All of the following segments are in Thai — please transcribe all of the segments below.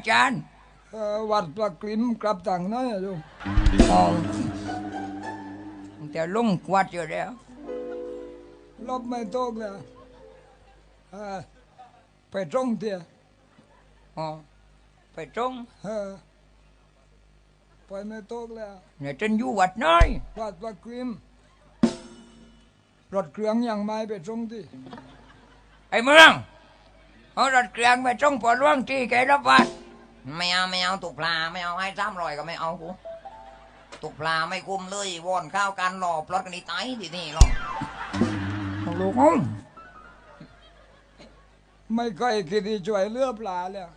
อาจารย์เอ่อวัดปลากลิมกลับต่างน้อยอะโยมอ๋อแต่ลุงกวาดอยู่แล้วลบไม่ตกเลยเออไปตรงเตียอ๋อไปตรงเออไปไม่ตกแล้วเนี่ยจนอยู่วัดน้อยวัดปลากลิมรถเครื่องยังไม่ไปตรงที่ไอ้เมืองเอารถเครื่องไปตรงปอดล่วงที่แกรับวัด ไม่เอาไม่เอาตุกปลาไม่เอาให้ซ้ำรอยก็ไม่เอากูตุกปลาไม่คุ้มเลยวอนข้าวกันหลอบรถกันนี่ตายที่นี่หรอกลูกห้อไม่ค่อยคิดที่ช่วยเลือปลาแล้ว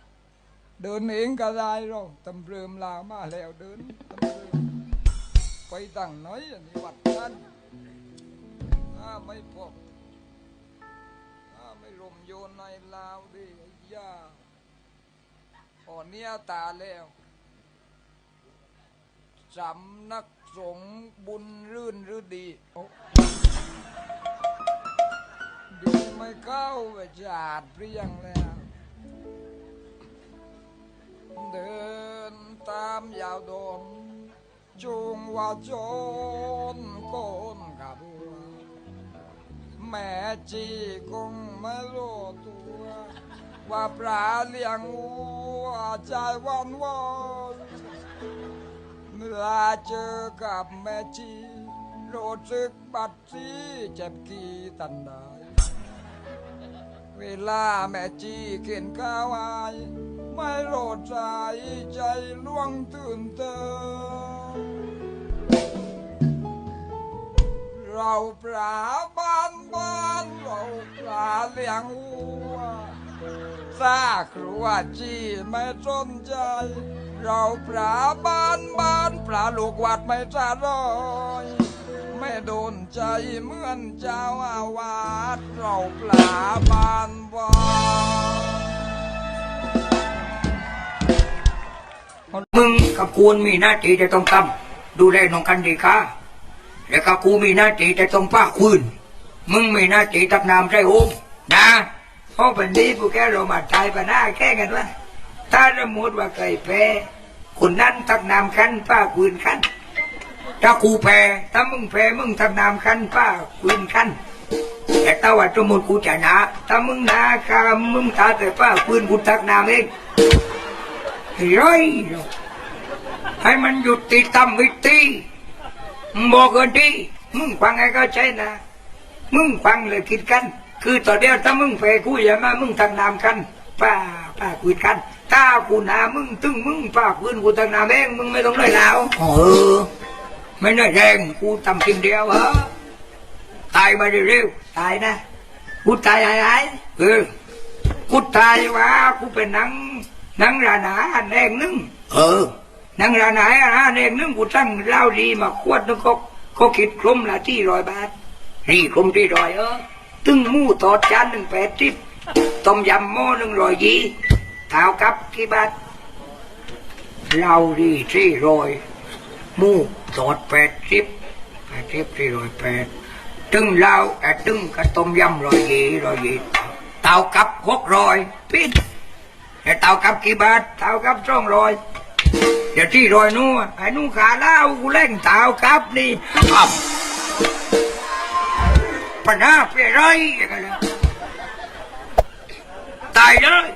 เดินเองก็ได้เราตำเริมลามาแล้วเดินตำเริมไปตั้งน้อยอันนี้วัดนั้นถ้าไม่พบถ้าไม่ลมโยนในลาวดิไอ้ย่า อ่อเนี้ยตาแล้วสำนักสงฆ์บุญรื่นรือดีโอ้ดีไม่เข้าไปจาดเปรียงแล้ว เดินตามยาวโดงจุงว่าโจนโกนกับัวแม่จีคงไม่รู้ตัว ว่าปลาเลี้ยงวัวใจวันวอนเมื่อเจอกับแม่จีรู้สึกบัดซีเจ็บกี่ตันได้เวลาแม่จีเขียนข้าวไอไม่โรดใจใจล่วงตื่นเต้นเราปลาบ้านบ้านเราปลาเลี้ยงวัว ซาครัวจีไม่สนใจ เราปลาบ้านบ้านปลาลูกวัดไม่สะรอย ไม่โดนใจเหมือนเจ้าอาวาสเราปลาบานวานมึงกับกูมีหน้าที่จะต้องทำดูแลน้องกันดีค่ะแล้วก็กูมีหน้าที่จะต้องป้าคืนมึงมีหน้าที่ตักน้ำใส่โอมนะ พราะป็นนี้พวกแกเรามาตายปะหน้าแค่กันวะถ้าสมมติว่าเคยแพ้คนนั้นตักน้ำคันป้าคืนคันถ้ากูแพ้ถ้ามึงแพ้มึงตักน้ำคันป้าคืนคันแต่ถ้าว่าสมมติกูชนะถ้ามึงนะข้ามึงตาแต่ป้าคืนกูตักน้ำเองเฮ้ยให้มันหยุดติดตามวิธีบอกกันดีมึงฟังไงก็ใช่นะ มึงฟังเลยคิดกัน คือต่อเดียวถ้ามึงแพ้กูอย่ามามึงทำนามกันป้าป้าคุยกันถ้ากูนามึงตึงมึงป้าคืนกูทำนามเองมึงไม่ต้องเลยแล้วเออไม่น่าแรงกูทำสิ่งเดียวเหรอตายมาเร็วๆตายนะกูตายอะไรเออกูตายว่ากูเป็นหนังหนังราหนาอันแดงนึงเออหนังราหนาอันแดงนึงกูตั้งเหล้าดีมาขวดนึงก็ก็คิดคลุมละที่ร้อยบาทนี่คลุมที่ร้อยเออ ตึงมูตอดจานหนึ่งแปดสิบต้มยำหม้อหนึ่งร้อยยี่เท้ากับกี่บาทเหล้าดีที่รอยมูตอดแปดสิบแปดสิบที่รอยแปดตึงเหล้าแต่ตึงกับต้มยำร้อยยี่ร้อยยี่เต่ากับหกร้อยพิษแต่เต่ากับกี่บาทเต่ากับสองร้อยเดี๋ยวที่รอยนู้นไอ้นู้นขาเล่ากูเล่งเต่ากับนี่อ้าว ปัญหาเปลี่ยนไรอย่างเงี้ยตายเลย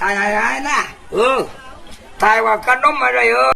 ตายอะไรนะเออตายว่าขนมอะไรเออ